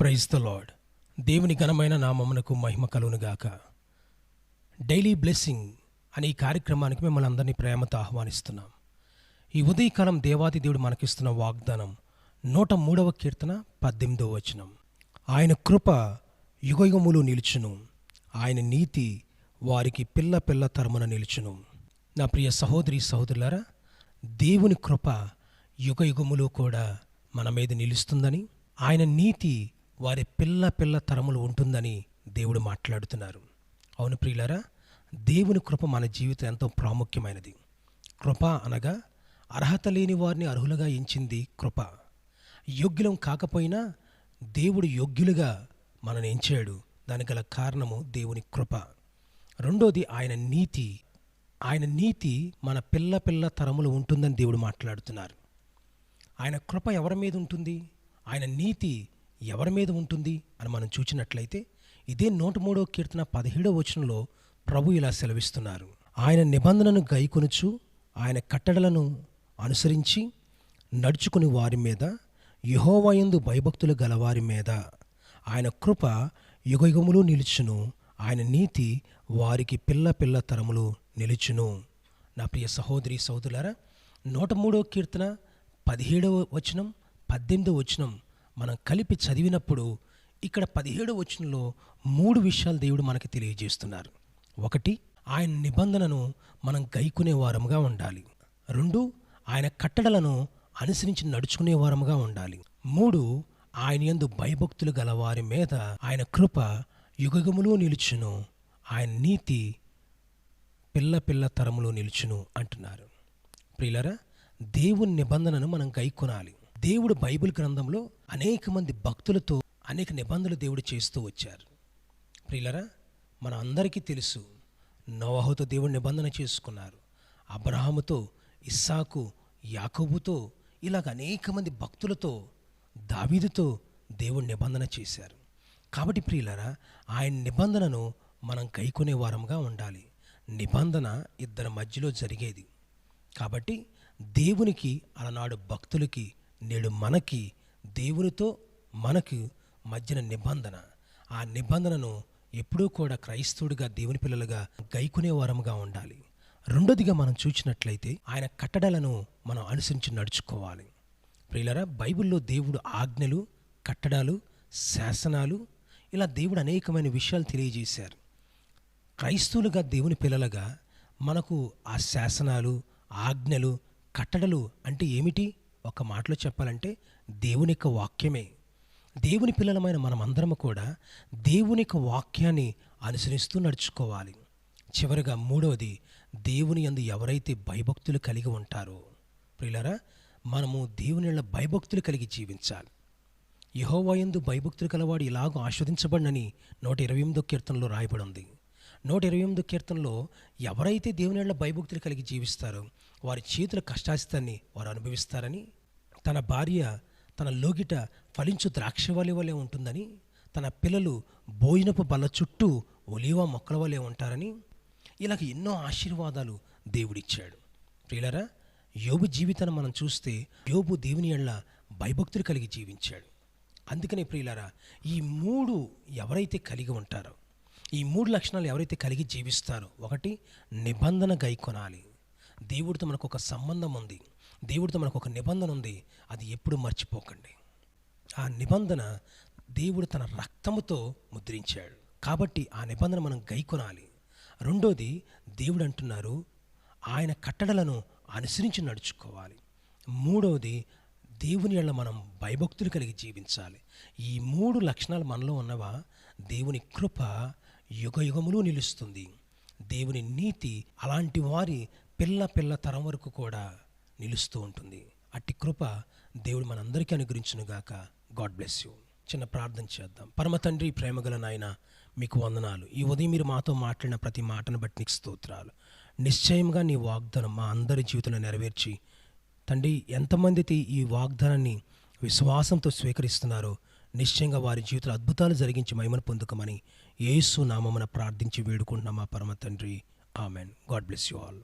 Praise the lord దేవుని ఘనమైన నామమునకు మహిమ కలుగునుగాక. డైలీ బ్లెస్సింగ్ అనే ఈ కార్యక్రమానికి మిమ్మల్ని అందరినీ ప్రేమతో ఆహ్వానిస్తున్నాం. ఈ ఉదయకాలం దేవాది దేవుడు మనకిస్తున్న వాగ్దానం నూట మూడవ కీర్తన పద్దెనిమిదవ వచనం. ఆయన కృప యుగయుగములు నిలుచును. ఆయన నీతి వారికి పిల్ల పిల్ల తరమున నిలుచును. నా ప్రియ సహోదరి సహోదరులారా దేవుని కృప యుగయుగములు కూడా మన మీద నిలుస్తుందని ఆయన నీతి వారి పిల్ల పిల్ల తరములు ఉంటుందని దేవుడు మాట్లాడుతున్నారు. అవును ప్రియులారా దేవుని కృప మన జీవితం ఎంతో ప్రాముఖ్యమైనది. కృప అనగా అర్హత లేని వారిని అర్హులుగా ఎంచింది కృప. యోగ్యులం కాకపోయినా దేవుడు యోగ్యులుగా మనని ఎంచాడు. దానికి గల కారణము దేవుని కృప. రెండోది ఆయన నీతి. ఆయన నీతి మన పిల్ల పిల్ల తరములు ఉంటుందని దేవుడు మాట్లాడుతున్నారు. ఆయన కృప ఎవరి మీద ఉంటుంది? ఆయన నీతి ఎవరి మీద ఉంటుంది అని మనం చూచినట్లయితే ఇదే నూట మూడో కీర్తన పదిహేడో వచనంలో ప్రభు ఇలా సెలవిస్తున్నారు. ఆయన నిబంధనను గైకొనుచు ఆయన కట్టడలను అనుసరించి నడుచుకుని వారి మీద యహోవయందు భయభక్తులు గలవారి మీద ఆయన కృప యుగయుగములు నిలుచును ఆయన నీతి వారికి పిల్ల పిల్ల తరములు నిలుచును. నా ప్రియ సహోదరి సహోదరులారా నూట మూడో కీర్తన పదిహేడవ వచనం పద్దెనిమిదవ వచనం మనం కలిపి చదివినప్పుడు ఇక్కడ పదిహేడు వచనంలో మూడు విషయాలు దేవుడు మనకి తెలియజేస్తున్నారు. ఒకటి ఆయన నిబంధనను మనం గైకునే వారముగా ఉండాలి. రెండు ఆయన కట్టడలను అనుసరించి నడుచుకునే వారముగా ఉండాలి. మూడు ఆయన యందు భయభక్తులు గల వారి మీద ఆయన కృప యుగములో నిలుచును. ఆయన నీతి పిల్ల పిల్ల తరములో నిలుచును అంటున్నారు. ప్రియులరా దేవుని నిబంధనను మనం గైకొనాలి. దేవుడు బైబిల్ గ్రంథంలో అనేక మంది భక్తులతో అనేక నిబంధనలు దేవుడు చేస్తూ వచ్చారు. ప్రియులరా మన అందరికీ తెలుసు నోవహుతో దేవుడు నిబంధన చేసుకున్నారు. అబ్రహాముతో ఇస్సాకు యాకబుతో ఇలాగ అనేక మంది భక్తులతో దావీదుతో దేవుడు నిబంధన చేశారు. కాబట్టి ప్రియులరా ఆయన నిబంధనను మనం గైకొనే వారంగా ఉండాలి. నిబంధన ఇద్దరి మధ్యలో జరిగేది. కాబట్టి దేవునికి అలనాడు భక్తులకి నేడు మనకి దేవునితో మనకు మధ్యన నిబంధన. ఆ నిబంధనను ఎప్పుడూ కూడా క్రైస్తవుడిగా దేవుని పిల్లలుగా గైకునే వారముగా ఉండాలి. రెండోదిగా మనం చూసినట్లయితే ఆయన కట్టడలను మనం అనుసరించి నడుచుకోవాలి. ప్రియులరా బైబిల్లో దేవుడు ఆజ్ఞలు కట్టడాలు శాసనాలు ఇలా దేవుడు అనేకమైన విషయాలు తెలియజేశారు. క్రైస్తవులుగా దేవుని పిల్లలుగా మనకు ఆ శాసనాలు ఆజ్ఞలు కట్టడలు అంటే ఏమిటి? ఒక మాటలో చెప్పాలంటే దేవుని యొక్క వాక్యమే. దేవుని పిల్లలమైన మనమందరము కూడా దేవుని యొక్క వాక్యాన్ని అనుసరిస్తూ నడుచుకోవాలి. చివరిగా మూడవది దేవుని యందు ఎవరైతే భయభక్తులు కలిగి ఉంటారో ప్రియులరా మనము దేవుని యెడల భయభక్తులు కలిగి జీవించాలి. యహోవాయందు భయభక్తులు కలవాడు ఇలాగూ ఆస్వాదించబడినని నూట ఇరవై ఎనిమిదో కీర్తనలో రాయబడి ఉంది. నూట ఇరవై ఎనిమిది కీర్తనలో ఎవరైతే దేవునిళ్ళ భయభక్తులు కలిగి జీవిస్తారో వారి చేతుల కష్టాస్తాన్ని వారు అనుభవిస్తారని తన భార్య తన లోగిట ఫలించు ద్రాక్షవల్లి వలె ఉంటుందని తన పిల్లలు భోజనపు బల్ల చుట్టూ ఒలివ మొక్కల వలె ఉంటారని ఇలాగ ఎన్నో ఆశీర్వాదాలు దేవుడిచ్చాడు. ప్రియులరా యోబు జీవితాన్ని మనం చూస్తే యోబు దేవుని ఎళ్ళ భయభక్తులు కలిగి జీవించాడు. అందుకనే ప్రియులరా ఈ మూడు ఎవరైతే కలిగి ఉంటారో ఈ మూడు లక్షణాలు ఎవరైతే కలిగి జీవిస్తారో ఒకటి నిబంధన గైకొనాలి దేవుడితో మనకు ఒక సంబంధం ఉంది. దేవుడితో మనకు ఒక నిబంధన ఉంది. అది ఎప్పుడు మర్చిపోకండి. ఆ నిబంధన దేవుడు తన రక్తముతో ముద్రించాడు. కాబట్టి ఆ నిబంధన మనం గైకొనాలి రెండోది దేవుడు అంటున్నారు ఆయన కట్టడలను అనుసరించి నడుచుకోవాలి. మూడవది దేవుని వల్ల మనం భయభక్తులు కలిగి జీవించాలి. ఈ మూడు లక్షణాలు మనలో ఉన్నవా? దేవుని కృప యుగ యుగములు నిలుస్తుంది. దేవుని నీతి అలాంటి వారి పిల్ల పిల్ల తరం వరకు కూడా నిలుస్తూ ఉంటుంది. అట్టి కృప దేవుడు మనందరికీ అనుగ్రహించునుగాక గాడ్ బ్లెస్ యూ. చిన్న ప్రార్థన చేద్దాం. పరమ తండ్రి ప్రేమగల నాయన మీకు వందనాలు. ఈ ఉదయం మీరు మాతో మాట్లాడిన ప్రతి మాటను బట్టి నీకు స్తోత్రాలు. నిశ్చయంగా నీ వాగ్దానం మా అందరి జీవితంలో నెరవేర్చి తండ్రి ఎంతమంది అయితే ఈ వాగ్దానాన్ని విశ్వాసంతో స్వీకరిస్తున్నారో నిశ్చయంగా వారి జీవితంలో అద్భుతాలు జరిగించి మహిమను పొందుకమని యేసు నామమున ప్రార్థించి వేడుకుంటున్నాం మా పరమ తండ్రి. Amen. God bless you all.